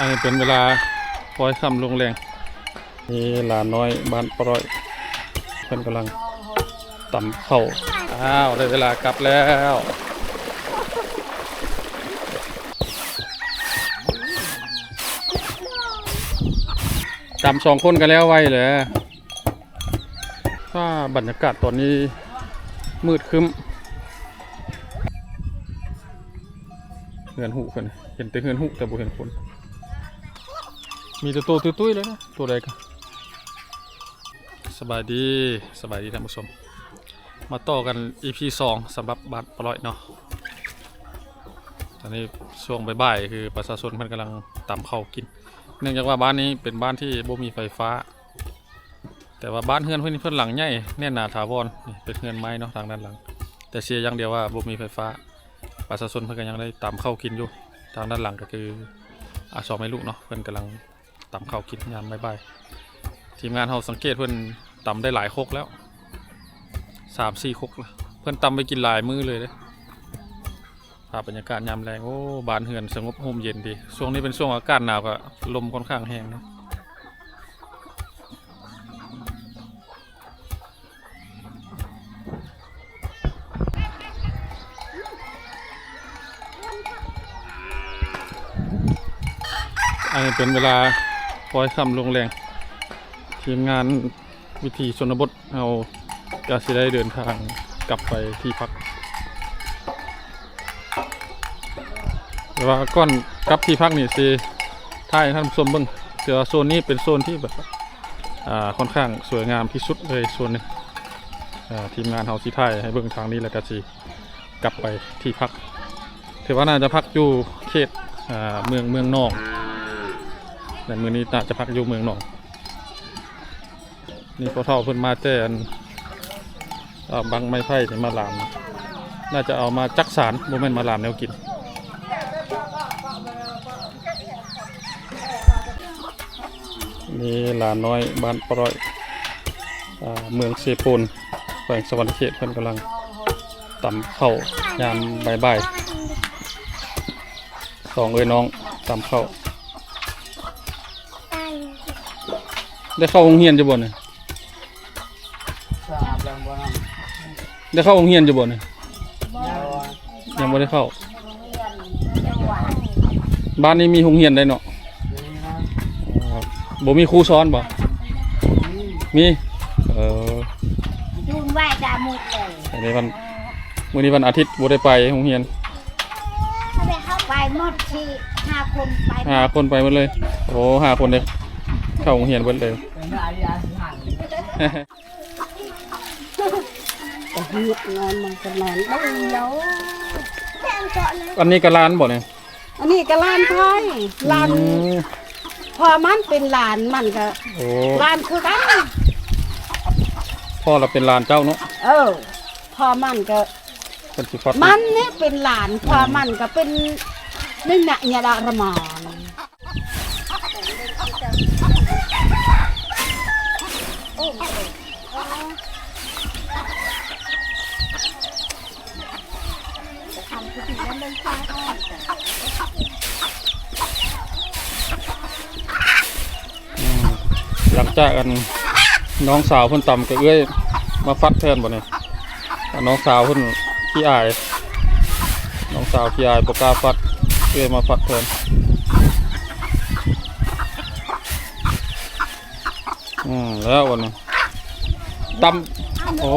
อันนี้เป็นเวลาปล่อยคำลงแรงนี่หลานน้อยบ้านปล่อยเพิ่นกำลังตำเข่าอ้าวได้เวลากลับแล้วจำสองคนกันแล้วไว้เลยถ้าบรรยากาศตอนนี้มืดครึ้มเฮือนหูคนเห็นแต่เฮือนหูแต่บ่เห็นคน มีแต่ตัวตุ้ยๆเลยนะตัวใดกันสบายดีสบายดีท่านผู้ชม มาต่อกัน EP 2สำหรับบ้านปล่อยเนาะตอนนี้ช่วงบ่ายๆคือประชาชนเพิ่นกำลังตำข้าวกิน เนื่องจากว่าบ้านนี้เป็นบ้านที่บ่มีไฟฟ้า แต่ว่าบ้านเฮือนเพิ่นเพิ่นหลังใหญ่แน่นหนาถาวรนี่เป็นเฮือนไม้เนาะทางด้านหลัง แต่เสียอย่างเดียวว่าบ่มีไฟฟ้า ประชาชนเพิ่นก็ยังได้ตำข้าวกินอยู่ ทางด้านหลังก็คืออาสองไม่ลูกเนาะเพิ่นกำลัง ตำข้าวกินยามบ่ายๆทีมงานเฮาสังเกตเพิ่อนตำได้หลายคกแล้วสามสี่คกล้วเพิ่อนตำไปกินหลายมื้อเลยเด้ภาพบรรยากาศยามแรงโอ้บานเฮือนสงบร่มเย็นดีช่วงนี้เป็นช่วงอากาศหนาวก็ลมค่อนข้างแห้งนะอันนี้เป็นเวลา ปล่อยคำลงแรง ทีมงานวิธีชนบทเอากาสิได้เดินทางกลับไปที่พักแต่ว่าก่อนกลับที่พักนี่สิท่ายให้ท่านผู้ชมเบิ่งแต่ว่าโซนนี้เป็นโซนที่แบบอ่าค่อนข้างสวยงามที่สุดเลยโซนนึงอ่าทีมงานเฮาสิท่ายให้เบิ่งทางนี้แล้วก็สิกลับไปที่พักถือว่าน่าจะพักอยู่เขตอ่าเมืองเมืองนอก แต่มือนี้น่าจะพักอยู่เมืองหนองนี่พอเท่าเพิ่นมาแต่อันบังไม้ไผ่ในมาลาม น่าจะเอามาจักสารโมเมนต์มาลามแนวกินนี่หลานน้อยบ้านปร้อยเมืองเซโปนแขวงสวรรคเขตเพิ่นกำลังตำเข้ายามบ่ายๆสองเอ้ยน้องตำเข้า ได้เข้าโรงเรียนจะบ่เนี่ยสาบยังบ่นได้เข้าโรงเรียนจะบ่เนี่ยำยังไม่ได้เข้า บ้านนี้มีโรงเรียนได้เนาะนี่นะอ๋อบ่มีครูสอนบ่มี เออยุ่งไหวดามุดเลยอันนี้วันมื้อนี้วันอาทิตย์บ่ได้ไปโรงเรียนไปหมดที่ห้าคนไปหาคนไปหมดเลย โอ้หาคนเลยเข้าโรงเรียนเบิดเลย เป็นอาญาสิหันแต่ฮีดนอนมันก็นอนได้แล้วแค่เจาะเลยอันนี้ก็ร้านบ่เนี่ยอันนี้ก็ลานไทยลานอืมพอมันเป็นลานมันก็โอ้ลานคือกัน พ่อเราเป็นร้านเจ้าเนาะเออ พอมันก็ เป็นสิฟัดมันเนี่ยเป็นลานพอมันก็เป็นนี่นะยาดารมานหลังจากกันน้องสาวเพิ่นต่ำก็เอ้อยมาฟัดแทนบ่เนี่ยน้องสาวเพิ่นขี้อาย น้องสาวขี้อายบ่กล้าฟัดเอ้อยมาฟัดแทนอืม แล้ววันนี้ต่ำโอ้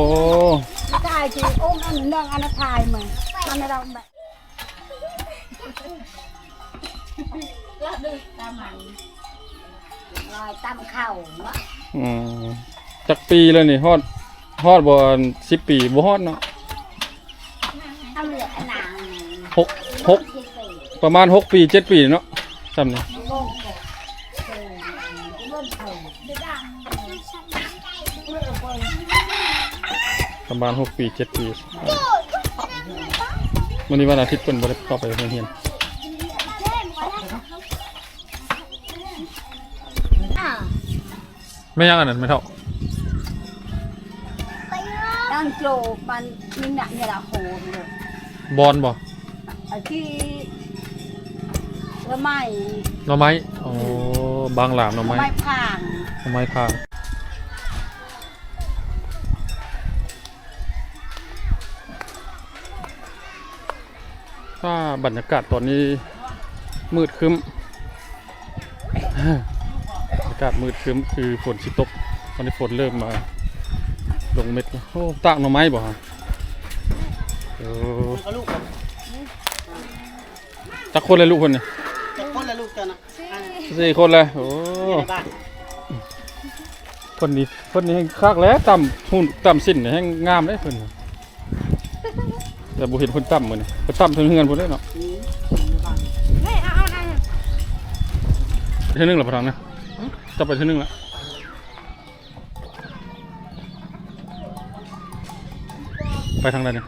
ตายจีโอ้มอันเนื่องอันนั้นทายมามันเราแบบลอยตั้มเข่าเนาะอืมจักปีเลยนี่ฮอดฮอดบ่สิบปีบ่ฮอดเนาะเอาเหลือขนางหกหกที่สี่ประมาณหกปีเจ็ดปีเนาะจำนี่โลกเกิด ประมาณหกปีเจ็ดปีวันนี้วันอาทิตย์เพิ่นบ่ได้เข้าไปโรงเรียนอ่าไม่ยังอันนั้นไม่เท่าตั้งโจมันนี่นะยาดาโหเลยบอลบ่ไอ้ที่ระไม้หน่อไม้อ๋อบางหลามหน่อระไม้ไม้ผ่างหน่อไม้พาง ถ้าบรรยากาศตอนนี้มืดครึ้มอากาศมืดครึ้มคือฝนสิตก ตอนนี้ฝนเริ่มมาลงเม็ดแล้วโอ้ตากหน่อไม้บ่ฮะโอ้ก็ลูกจักคนเลยลูกคนเนี่ยจะคนละลูกกันนะอันสี่คนเลยโอ้อยู่ในบ้านคนนี้คนนี้แห่งคักแล้วต่ำหุ่นต่ำสิ้นเนี่ยแห่งงามเลยเพิ่นน่ะ แต่บ่เห็นคนต่ำมื้อนี่เพิ่นต่ำถึงเฮือนพุ่นเลยเนาะไม่เอาเอานั่นเท่านึงแล้วพะทองนะจะไปเท่านึงละไปทางใดเนี่ย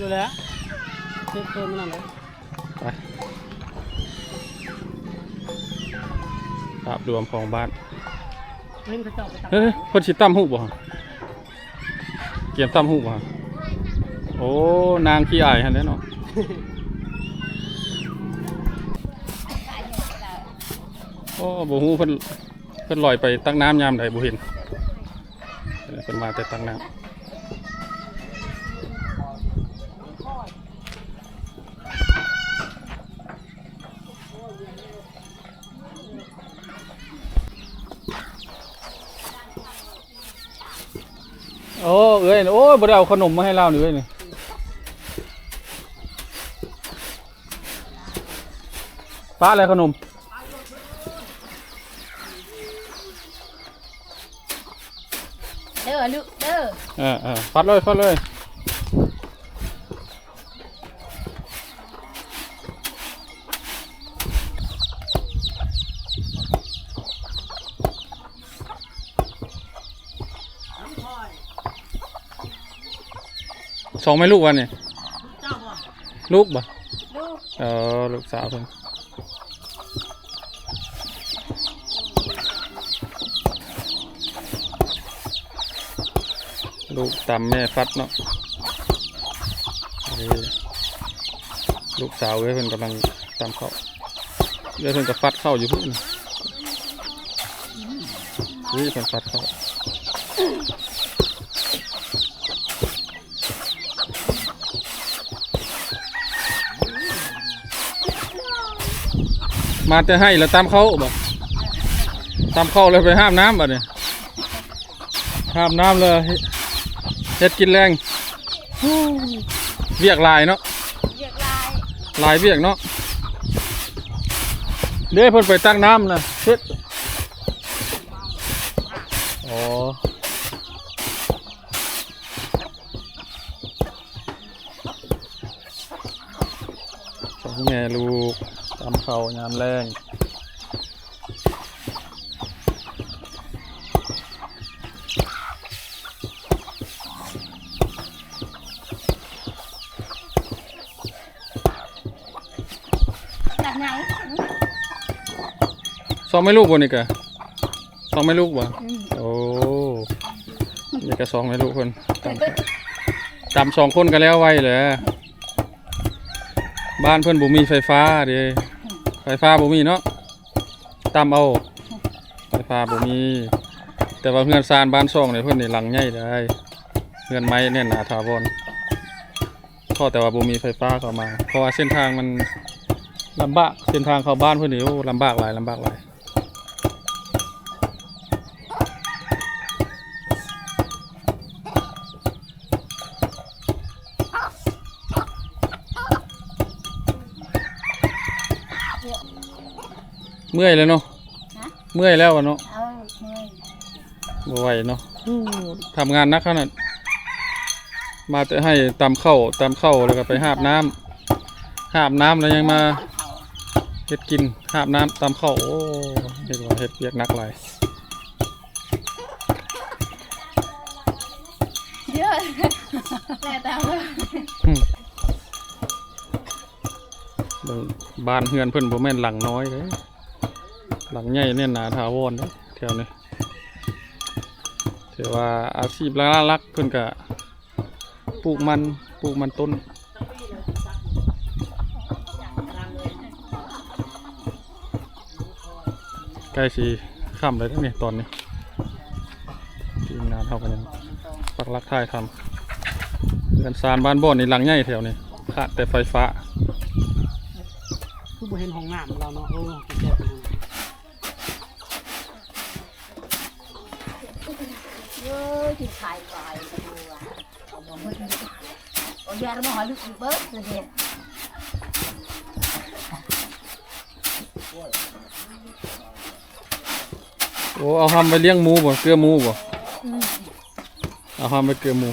ดูแล้วเติมเติมมันอะไรไปภาพรวมของบ้านเฮ้ยเพิ่นสิดตั้มหูบ่เกียมตั้มหูบ่ อ้นางขี้อายหั่นแหละเนาะโอ้บ่ฮู้เพิ่นเพิ่นลอยไปตักน้ำยามใดบ่เห็นเพิ่นมาแต่ตักน้ำโอ้เอ้ยโอ้บ่ได้เอาขนมมาให้เราหนี่เว้ยนี่ ป้าอะไรขนมเด้อลูกเด้อเออเออฟัดเลยฟัดเลยสองไม่ลูกวันนี่เจ้าบ่ลูกบ่ลูกเออลูกสาวเพิ่น ลูกตามแม่ฟัดเนาะลูกสาวเว้ยเพิ่นกำลังตามเขาเดี๋ยวเพิ่นก็ฟัดเข้าอยู่พุ่นนี่เพิ่นฟัดเข้ามาจะให้แล้วตามเขาบ่ตามเข้าเลยไปห้ามน้ำบ่เนี่ยห้ามน้ำเลย เฮ็ดกินแรงเวียกหลายเนาะเรียกลายหลายเวียกเนาะเด้เพิ่นไปตั้งน้ำนะเฮ็ดอ๋อสองแม่ลูกตามเขายามแรง หนักไหน สองไม่ลูกบ่นี่กะสองไม่ลูกบ่อืมโอ้นี่ก็สองไม่ลูกคนตามตามสองคนกันแล้วไว้เลยบ้านเพื่อนบ่มีไฟฟ้าเด้ไฟฟ้าบ่มีเนาะตามเอาไฟฟ้าบ่มี แต่ว่าเฮือนซานบ้านซ่องเนี่ยเพิ่นนี่หลังใหญ่ได้เฮือนไม้แน่นหนาถาวรพอแต่ว่าบ่มีไฟฟ้าเข้ามา เพราะว่าเส้นทางมันลำบากเส้นทางเข้าบ้านเพิ่นนี่โอ้ลำบากหลายลำบากหลาย เมื่อยแล้วเนาะเมื่อยแล้วอะเนาะเอาเมื่อยบ่ไหวเนาะทำงานหนักขนาดมาแต่ให้ตำเข้าวตำเข้าวแล้วก็ไปหาบน้ำหาบน้ำแล้วยังมาเฮ็ดกินหาบน้ำตำเข้าวโอ้เฮ็ดว่าเฮ็ดเวียกหนักหลายเยอะแต่ตาม บางบ้านเฮือนเพิ่อนบ่แม่นหลังน้อยเด้หลังใหญ่แน่นหนาถาวรเด้แถวนี้ถือว่าอาชีพหลักเพิ่อนก็ปลูกมันปลูกมันต้นใกล้สีค่ำเลยนะเนี่ตอนนี้ทีมงานเขากันยังปักลักท้ายทำเรือนซานบ้านบ่อนนี่หลังใหญ่แถวนี้ขาดแต่ไฟฟ้า คือบ่เห็นห้องน้ำเราเนาะเออแก้ปัญหาเอ้ยที่ขายก่อยดูอะเอาบ่มึงเอายามาหอยลึกเบิดเลยเนี่ยโอ้เอาทำไปเลี้ยงหมูบ่เกลือหมูบ่เอาทำไปเกลือหมู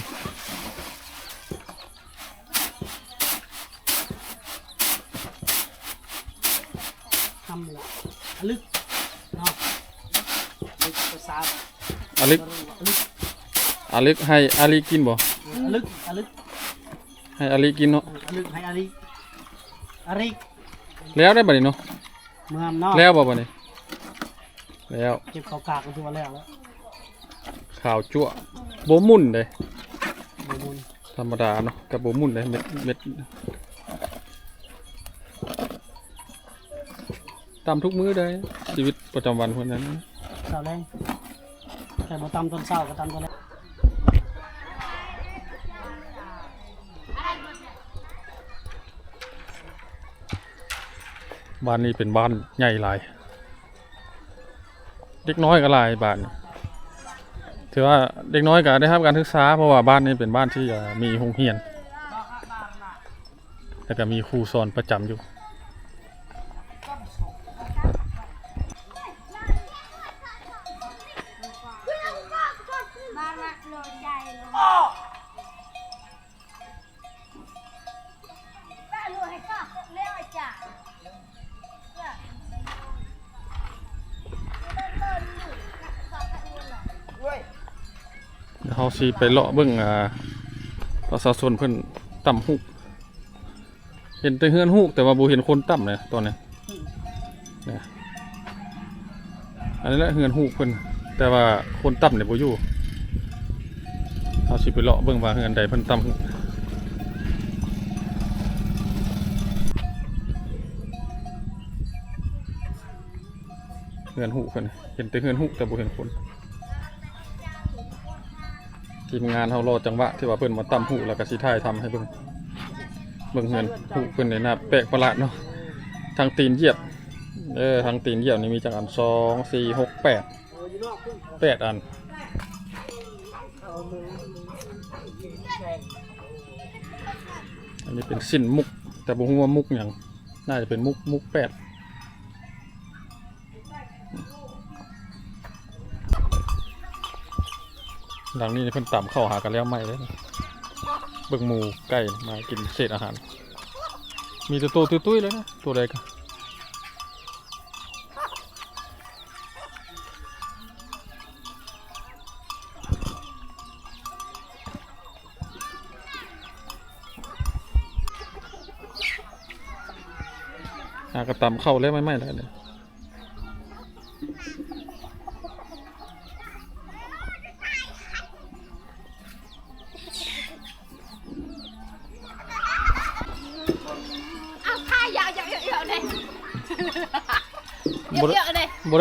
ทำละลึกเนาะลึกภาษา อา ลิกลึกอาลิกให้อาลิกินบ่ลึกลึกให้อาลิกินเนาะลึกให้อาริอาริแล้วได้บ่นี่เนาะเมืองเนาะแล้วบ่บ่นี่แล้วเก็บข้าวกากกันตัวแล้วแล้วข่าวจั่วบ่หมุนเด้บ่มุนธรรมดาเนาะกับบ่หมุนเด้เม็ดเม็ดตามทุกมื้อได้ชีวิตประจำวันคนนั้นเช้าแรง แต่บ่ตำตอนเช้าก็ตำตอนแรกบ้านนี้เป็นบ้านใหญ่หลาย เด็กน้อยก็หลายบ้าน ถือว่าเด็กน้อยก็ได้รับการศึกษาเพราะว่าบ้านนี้เป็นบ้านที่มีโรงเรียน แล้วก็มีครูสอนประจำอยู่าสิไปเลาะเบิ่งอ่าประชาชนเพิ่นต่ำฮูกเห็นแต่เฮือนฮูกแต่ว่าบ่เห็นคนต่ำเลยตอนนี้เนี่ยอันนี้แหละเฮือนฮูกเพิ่นแต่ว่าคนต่ำเนี่ยบ่อยู่เขาสิไปเลาะเบิ่งว่าเฮือนใดเพิ่นต่ำฮูกเฮือนฮูกเพิ่นเห็นแต่เฮือนฮูกแต่บ่เห็นคน ทีมงานเขารอจังหวะที่ว่าเพิ่นมาตำหูแล้วก็สิถ่ายทำให้เพิ่นเบิ่งเฮืนหูเพิ่นในหน้าแปลกประหลาดเนาะทางตีนเหยียบเออทางตีนเหยียบนี่มีจังอันปดแปดอันอันนี้เป็นสิ้นมุก แต่บ่ฮู้ว่ามุกอย่างน่าจะเป็นมุกมุกแปด หลังนี้เพิ่นต่ำเข้าหากันแล้วไม่เลยเบิ่งหมูไก่มากินเศษอาหาร มีแต่ตัวตุ้ยๆเลยนะตัวใดก็หากระตำเข้าแล้วไม่ไม้แล้วเนี่ย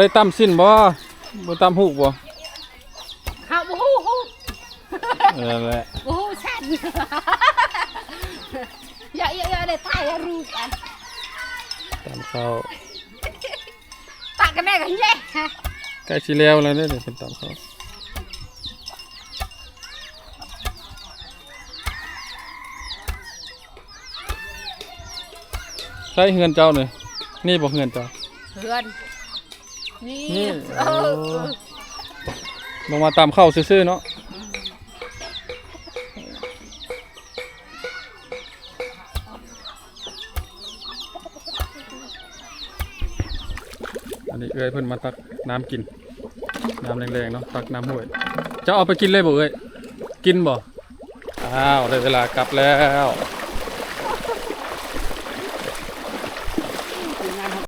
ได้ตั้มสิ้นบ่บ่ตั้มหูกบ่เฮาบ่ฮู้ฮู้เออนั่นแหละบ่ฮู้สั่นเยอะๆๆเลยถ่ายให้รูปกันตั้มเข้าตักกันได้กันแย่ใกล้สิแล้วแล้วเนี่ยเดี๋ยวเป็นตั้มเข้าใช่เฮือนเจ้าเนี่ยนี่บ่เฮือนเจ้าเพื่อน นี่นี่เออโอ้ลงมาตามเข้าซื่อๆเนาะอันนี้เอ้ยเพิ่นมาตักน้ำกิน น้ำแรงๆเนาะตักน้ำห้วยเจ้าเอาไปกินเลยบ่เอ้ยกินบ่อ้าวได้เวลากลับแล้ว